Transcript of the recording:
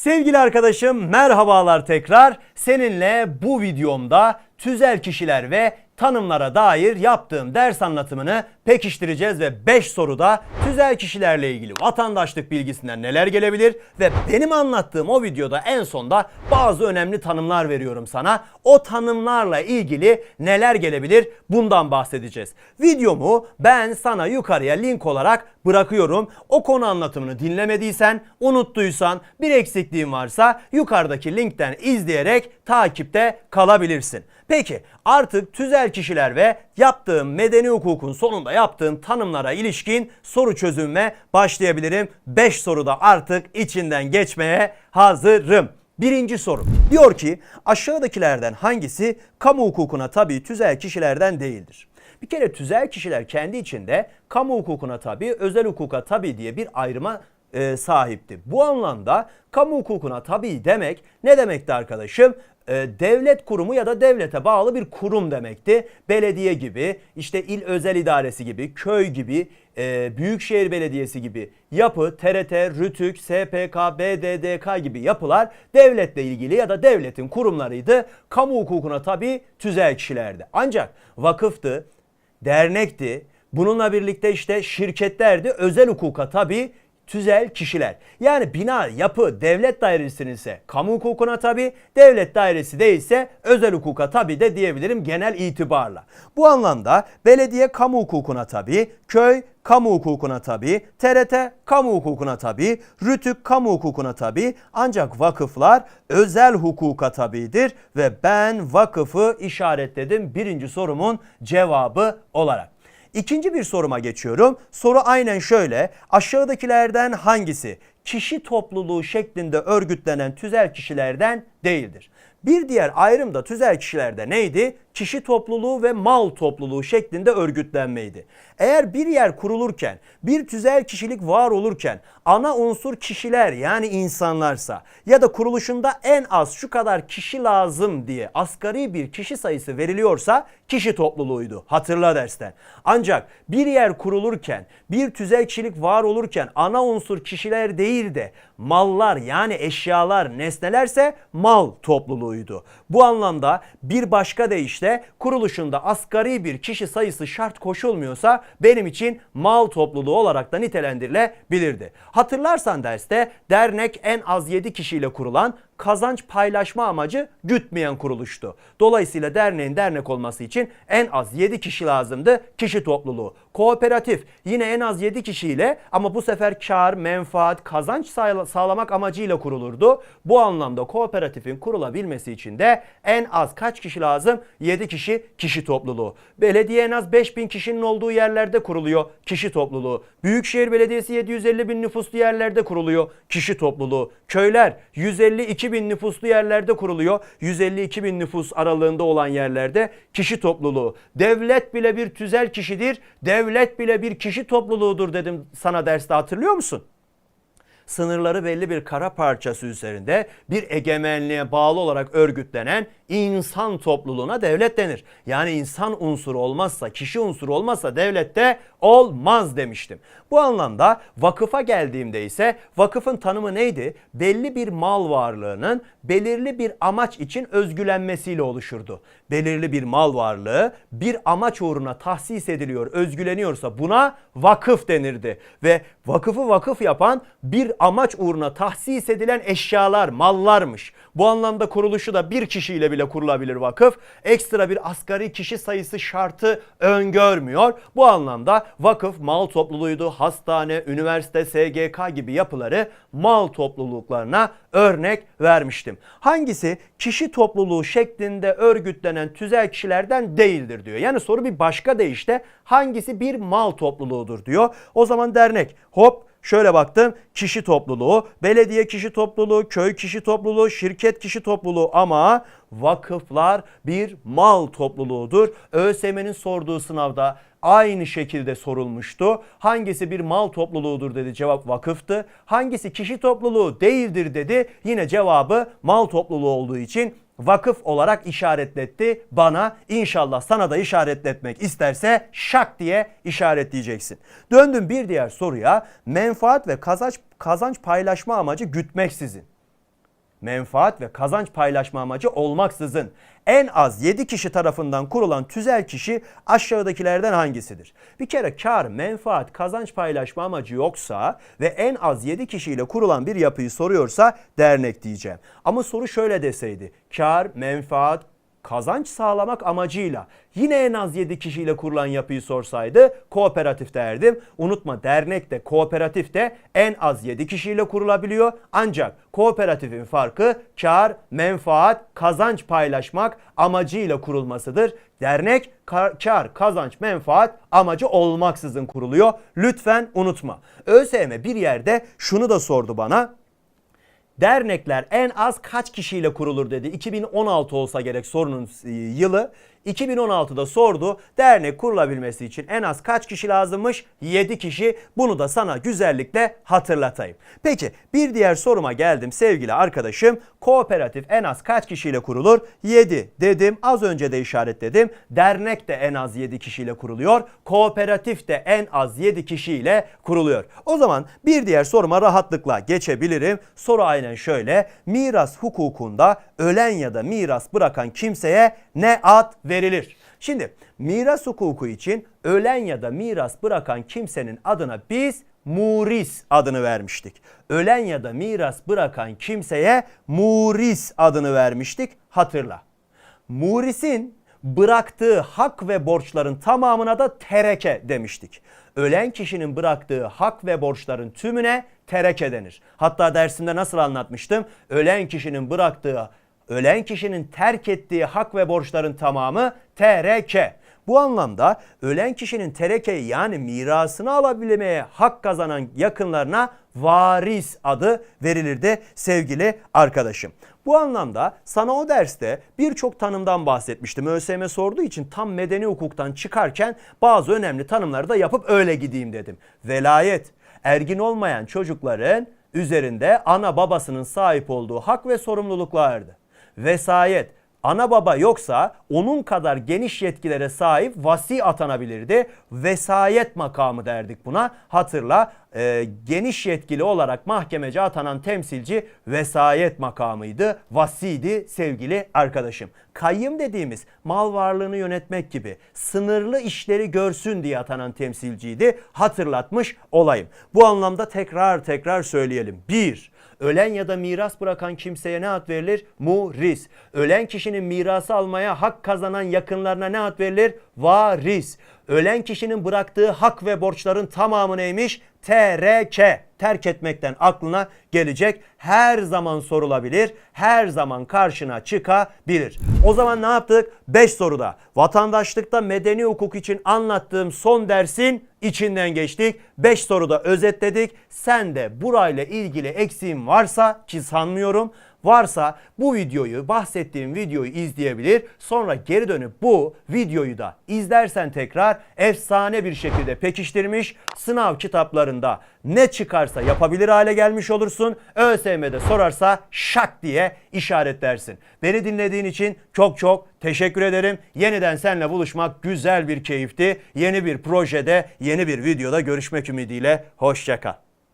Sevgili arkadaşım merhabalar tekrar. Seninle bu videomda tüzel kişiler ve tanımlara dair yaptığım ders anlatımını pekiştireceğiz ve 5 soruda tüzel kişilerle ilgili vatandaşlık bilgisinden neler gelebilir ve benim anlattığım o videoda en sonda bazı önemli tanımlar veriyorum sana. O tanımlarla ilgili neler gelebilir bundan bahsedeceğiz. Videomu ben sana yukarıya link olarak bırakıyorum. O konu anlatımını dinlemediysen, unuttuysan, bir eksikliğin varsa yukarıdaki linkten izleyerek takipte kalabilirsin. Peki artık tüzel kişiler ve yaptığım medeni hukukun sonunda yaptığım tanımlara ilişkin soru çözümüme başlayabilirim. 5 soruda artık içinden geçmeye hazırım. Birinci soru. Diyor ki aşağıdakilerden hangisi kamu hukukuna tabi tüzel kişilerden değildir? Bir kere tüzel kişiler kendi içinde kamu hukukuna tabi, özel hukuka tabi diye bir ayrıma e, sahipti. Bu anlamda kamu hukukuna tabi demek ne demekti arkadaşım? E, devlet kurumu ya da devlete bağlı bir kurum demekti. Belediye gibi, işte il özel idaresi gibi, köy gibi, e, büyükşehir belediyesi gibi yapı, TRT, RÜTÜK, SPK, BDDK gibi yapılar devletle ilgili ya da devletin kurumlarıydı. Kamu hukukuna tabi tüzel kişilerdi. Ancak vakıftı, dernekti, bununla birlikte işte şirketlerdi, özel hukuka tabi tüzel kişiler. Yani bina, yapı, devlet dairesinin kamu hukukuna tabi, devlet dairesi değilse özel hukuka tabi de diyebilirim genel itibarla. Bu anlamda belediye kamu hukukuna tabi, köy kamu hukukuna tabi, TRT kamu hukukuna tabi, RÜTÜK kamu hukukuna tabi ancak vakıflar özel hukuka tabidir ve ben vakıfı işaretledim birinci sorumun cevabı olarak. İkinci bir soruma geçiyorum. Soru aynen şöyle. Aşağıdakilerden hangisi kişi topluluğu şeklinde örgütlenen tüzel kişilerden değildir? Bir diğer ayrım da tüzel kişilerde neydi? Kişi topluluğu ve mal topluluğu şeklinde örgütlenmeydi. Eğer bir yer kurulurken, bir tüzel kişilik var olurken ana unsur kişiler yani insanlarsa ya da kuruluşunda en az şu kadar kişi lazım diye asgari bir kişi sayısı veriliyorsa kişi topluluğuydu. Hatırla dersten. Ancak bir yer kurulurken, bir tüzel kişilik var olurken ana unsur kişiler değil de mallar yani eşyalar, nesnelerse mal topluluğuydu. Bu anlamda bir başka deyişle kuruluşunda asgari bir kişi sayısı şart koşulmuyorsa benim için mal topluluğu olarak da nitelendirilebilirdi. Hatırlarsan derste dernek en az 7 kişiyle kurulan kazanç paylaşma amacı gütmeyen kuruluştu. Dolayısıyla derneğin dernek olması için en az 7 kişi lazımdı kişi topluluğu. Kooperatif yine en az 7 kişiyle ama bu sefer kar, menfaat, kazanç sağlamak amacıyla kurulurdu. Bu anlamda kooperatifin kurulabilmesi için de en az kaç kişi lazım? 7 kişi kişi topluluğu. Belediye en az 5000 kişinin olduğu yerlerde kuruluyor kişi topluluğu. Büyükşehir Belediyesi 750 bin nüfuslu yerlerde kuruluyor kişi topluluğu. Köyler 152 bin nüfuslu yerlerde kuruluyor. 152 bin nüfus aralığında olan yerlerde kişi topluluğu. Devlet bile bir tüzel kişidir. Devlet bile bir kişi topluluğudur dedim sana derste hatırlıyor musun? Sınırları belli bir kara parçası üzerinde bir egemenliğe bağlı olarak örgütlenen insan topluluğuna devlet denir. Yani insan unsuru olmazsa, kişi unsuru olmazsa devlette olmaz demiştim. Bu anlamda vakıfa geldiğimde ise vakıfın tanımı neydi? Belli bir mal varlığının belirli bir amaç için özgülenmesiyle oluşurdu. Belirli bir mal varlığı bir amaç uğruna tahsis ediliyor, özgüleniyorsa buna vakıf denirdi. Ve vakıfı vakıf yapan bir amaç uğruna tahsis edilen eşyalar, mallarmış. Bu anlamda kuruluşu da bir kişiyle bile kurulabilir vakıf. Ekstra bir asgari kişi sayısı şartı öngörmüyor. Bu anlamda vakıf mal topluluğuydu. Hastane, üniversite, SGK gibi yapıları mal topluluklarına örnek vermiştim. Hangisi kişi topluluğu şeklinde örgütlenen tüzel kişilerden değildir diyor. Yani soru bir başka deyişle hangisi bir mal topluluğudur diyor. O zaman dernek hop Şöyle baktım kişi topluluğu, belediye kişi topluluğu, köy kişi topluluğu, şirket kişi topluluğu ama vakıflar bir mal topluluğudur. ÖSYM'nin sorduğu sınavda aynı şekilde sorulmuştu. Hangisi bir mal topluluğudur dedi cevap vakıftı. Hangisi kişi topluluğu değildir dedi. Yine cevabı mal topluluğu olduğu için vakıf olarak işaretletti bana. İnşallah sana da işaretletmek isterse şak diye işaretleyeceksin. Döndüm bir diğer soruya. Menfaat ve kazanç kazanç paylaşma amacı gütmeksizin. Menfaat ve kazanç paylaşma amacı olmaksızın en az 7 kişi tarafından kurulan tüzel kişi aşağıdakilerden hangisidir? Bir kere kar, menfaat, kazanç paylaşma amacı yoksa ve en az 7 kişiyle kurulan bir yapıyı soruyorsa dernek diyeceğim. Ama soru şöyle deseydi. Kar, menfaat, kazanç sağlamak amacıyla yine en az 7 kişiyle kurulan yapıyı sorsaydı kooperatif derdim. Unutma dernek de kooperatif de en az 7 kişiyle kurulabiliyor. Ancak kooperatifin farkı kar, menfaat, kazanç paylaşmak amacıyla kurulmasıdır. Dernek kar, kazanç, menfaat amacı olmaksızın kuruluyor. Lütfen unutma. ÖSYM bir yerde şunu da sordu bana. Dernekler en az kaç kişiyle kurulur dedi. 2016 olsa gerek sorunun e, yılı. 2016'da sordu. Dernek kurulabilmesi için en az kaç kişi lazımmış? 7 kişi. Bunu da sana güzellikle hatırlatayım. Peki bir diğer soruma geldim sevgili arkadaşım. Kooperatif en az kaç kişiyle kurulur? 7 dedim. Az önce de işaretledim. Dernek de en az 7 kişiyle kuruluyor. Kooperatif de en az 7 kişiyle kuruluyor. O zaman bir diğer soruma rahatlıkla geçebilirim. Soru aynen şöyle. Miras hukukunda ölen ya da miras bırakan kimseye ne ad verilir? Şimdi miras hukuku için ölen ya da miras bırakan kimsenin adına biz muris adını vermiştik. Ölen ya da miras bırakan kimseye muris adını vermiştik. Hatırla. Murisin bıraktığı hak ve borçların tamamına da tereke demiştik. Ölen kişinin bıraktığı hak ve borçların tümüne tereke denir. Hatta dersimde nasıl anlatmıştım? Ölen kişinin bıraktığı, ölen kişinin terk ettiği hak ve borçların tamamı tereke. Bu anlamda ölen kişinin terekeyi yani mirasını alabilmeye hak kazanan yakınlarına varis adı verilirdi sevgili arkadaşım. Bu anlamda sana o derste birçok tanımdan bahsetmiştim. ÖSYM sorduğu için tam medeni hukuktan çıkarken bazı önemli tanımları da yapıp öyle gideyim dedim. Velayet, ergin olmayan çocukların üzerinde ana babasının sahip olduğu hak ve sorumluluklardı. Vesayet, Ana baba yoksa onun kadar geniş yetkilere sahip vasi atanabilirdi. Vesayet makamı derdik buna. Hatırla e, geniş yetkili olarak mahkemece atanan temsilci vesayet makamıydı. Vasiydi sevgili arkadaşım. Kayyım dediğimiz mal varlığını yönetmek gibi sınırlı işleri görsün diye atanan temsilciydi. Hatırlatmış olayım. Bu anlamda tekrar tekrar söyleyelim. 1. Ölen ya da miras bırakan kimseye ne ad verilir? Muris. Ölen kişinin mirası almaya hak kazanan yakınlarına ne ad verilir? Varis. Ölen kişinin bıraktığı hak ve borçların tamamı neymiş? TRK. Terk etmekten aklına gelecek. Her zaman sorulabilir. Her zaman karşına çıkabilir. O zaman ne yaptık? 5 soruda vatandaşlıkta medeni hukuk için anlattığım son dersin içinden geçtik. 5 soruda özetledik. Sen de burayla ilgili eksiğin varsa ki sanmıyorum varsa bu videoyu bahsettiğim videoyu izleyebilir. Sonra geri dönüp bu videoyu da izlersen tekrar efsane bir şekilde pekiştirmiş sınav kitaplarında ne çıkarsa yapabilir hale gelmiş olursun. ÖSYM'de sorarsa şak diye işaretlersin. Beni dinlediğin için çok çok teşekkür ederim. Yeniden seninle buluşmak güzel bir keyifti. Yeni bir projede, yeni bir videoda görüşmek ümidiyle. Hoşçakal.